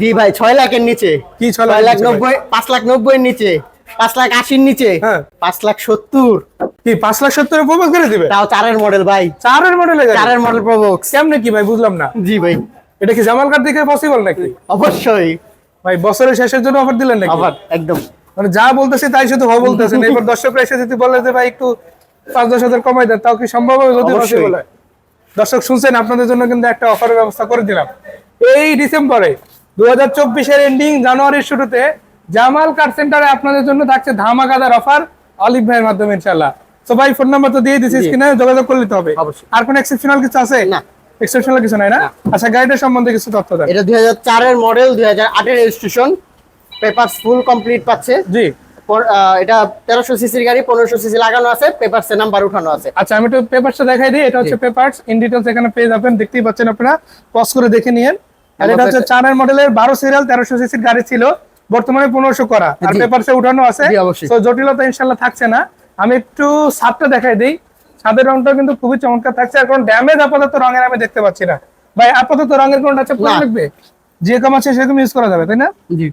জি ভাই ছয় লাখের নিচে। কি ছয় লাখ নব্বই পাঁচ লাখ নব্বই নিচে। পাঁচ লাখ আশির নিচে। হ্যাঁ। পাঁচ লাখ সত্তর। কি পাঁচ লাখ সত্তরের প্রপোজ করে দিবে? তাও চারের মডেল ভাই। চারের মডেলে চারের মডেল প্রবক্স কেমনে কি ভাই বুঝলাম না। জি ভাই। এটা কি জামাল কার্ড দেখে পসিবল নাকি? অবশ্যই। ভাই বছরের শেষের জন্য অফার দিলেন নাকি? আবার একদম। মানে যা বলতেছে তাই শুধু হ বলতেছেন এবার দর্শকরা এসে যদি বলে যে ভাই একটু পাঁচ দশ হাজার কমাই দেন তাও কি সম্ভব হবে? যদি। পসিবল হয়। দর্শক শুনছেন আপনাদের জন্য কিন্তু একটা অফারের ব্যবস্থা করে দিলাম। এই ডিসেম্বরে দু হাজার চব্বিশের এন্ডিং জানুয়ারির শুরুতে জামাল কার সেন্টারে আপনাদের জন্য থাকছে ধামাকাদার অফার অলিভ ভাইয়ের মাধ্যমে ইনশাল্লাহ তো ভাই ফোন নাম্বার তো দিয়ে দিচ্ছি জি। স্ক্রিনে যোগাযোগ করে নিতে হবে। আর কোন এক্সেপশনাল কিছু আছে? না। এক্সেপশনাল কিছু নাই না। আচ্ছা গাড়িটার সম্বন্ধে কিছু তথ্য দেন। এটা দুই হাজার চারের মডেল দুই হাজার আটের রেজিস্ট্রেশন পেপার ফুল কমপ্লিট পাচ্ছে। জি। এটা তেরোশো সিসির গাড়ি পনেরোশো সিসি লাগানো আছে পেপারসে নাম্বার উঠানো আছে। আচ্ছা আমি একটু পেপারসটা দেখাই দিই এটা হচ্ছে পেপারস ইন এখানে পেয়ে যাবেন দেখতেই পাচ্ছেন আপনারা। পজ করে দেখে নিয়েন। আর এটা হচ্ছে চারের মডেলের বারো সিরিয়াল তেরোশো সিসির গাড়ি ছিল। বর্তমানে পনেরোশো করা। আর। পেপারসে উঠানো আছে। তো জটিলতা ইনশাল্লাহ থাকছে না। আমি একটু ছাদটা দেখাই দিই। ছাদের রংটা কিন্তু খুবই চমৎকার থাকছে। আর কোনো ড্যামেজ আপাতত রঙের আমি দেখতে পাচ্ছি না। ভাই আপাতত রঙের কোনটা আছে? পুরো লাগবে? যে কম আছে সেরকম ইউজ করা যাবে তাই না?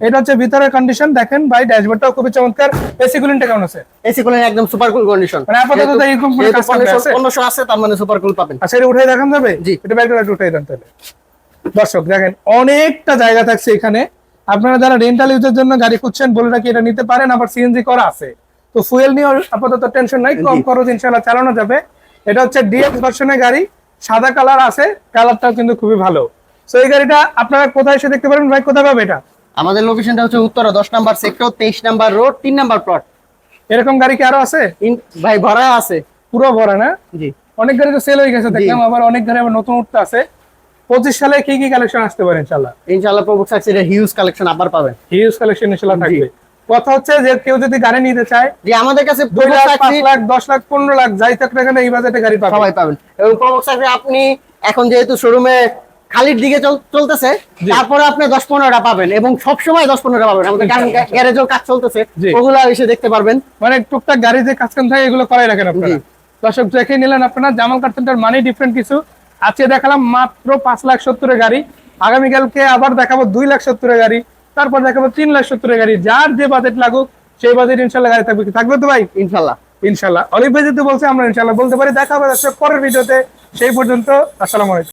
এটা হচ্ছে ভিতরের কন্ডিশন দেখেন ভাই ড্যাশবোর্ডটাও খুবই চমৎকার। এসি কুলিংটা কেমন আছে? এসি কুলিং একদম সুপার কুল কন্ডিশন মানে আপাতত তো এরকম কোনো আছে? পনেরোশো আছে তার মানে সুপার কুল পাবেন। আচ্ছা এটা উঠে দেখান যাবে? জি। এটা ব্যাগ করে উঠে দেন তাহলে। দর্শক দেখেন অনেকটা জায়গা থাকছে এখানে। আপনারা যারা রেন্টাল ইউজের জন্য গাড়ি খুঁজছেন বলে রাখি এটা নিতে পারেন আবার সিএনজি করা আছে। তো ফুয়েল নিয়ে আপাতত টেনশন নাই কম খরচ ইনশাআল্লাহ চালানো যাবে। এটা হচ্ছে ডিএক্স ভার্সনের গাড়ি সাদা কালার আছে কালারটাও কিন্তু খুবই ভালো। তো এই গাড়িটা আপনারা কোথায় এসে দেখতে পারবেন ভাই? কোথায় পাবে এটা? আমাদের লোকেশনটা হচ্ছে উত্তরা দশ নাম্বার সেক্টর তেইশ নাম্বার রোড তিন নাম্বার প্লট এরকম গাড়ি কি আরও আছে? ভাই ভরা আছে। পুরো ভরা না? জি। অনেক গাড়ি তো সেল হয়ে গেছে দেখলাম আবার অনেক গাড়ি আবার নতুন উঠতে আছে। পঁচিশ সালে কি কি কালেকশন আসতে পারে ইনশাল্লাহ এটা হিউজ কালেকশন আবার পাবেন। হিউজ কালেকশন ইনশাল্লাহ থাকবে। কথা হচ্ছে যে কেউ যদি গাড়ি নিতে চায় যে আমাদের কাছে দুই লাখ পাঁচ লাখ দশ লাখ পনেরো লাখ যাই থাক না এই বাজেটে গাড়ি পাবে সবাই পাবেন। এবং আপনি এখন যেহেতু শোরুমে খালির দিকে চলতেছে তারপরে আপনি দশ পনেরোটা পাবেন এবং সবসময় দশ পনেরোটা পাবেন। আমাদের গ্যারেজও কাজ চলতেছে। ওগুলো এসে দেখতে পারবেন। মানে টুকটাক গাড়ি যে কাজ কাম থাকে এগুলো করাই রাখেন আপনারা। দর্শক দেখে নিলেন আপনারা জামাল কার সেন্টার মানে ডিফারেন্ট কিছু। আজকে দেখালাম মাত্র পাঁচ লাখ সত্তরের গাড়ি। আগামীকালকে আবার দেখাবো দুই লাখ সত্তরের গাড়ি। তারপর দেখাবো তিন লাখ সত্তরের গাড়ি। যার যে বাজেট লাগুক সেই বাজেট ইনশাল্লাহ গাড়ি থাকবে থাকবে তো ভাই? ইনশাল্লাহ। ইনশাল্লাহ। অলিভ ভাই যদি বলছে আমরা ইনশাল্লাহ বলতে পারি। দেখাবো হবে দর্শক পরের ভিডিওতে। সেই পর্যন্ত আসসালামু আলাইকুম।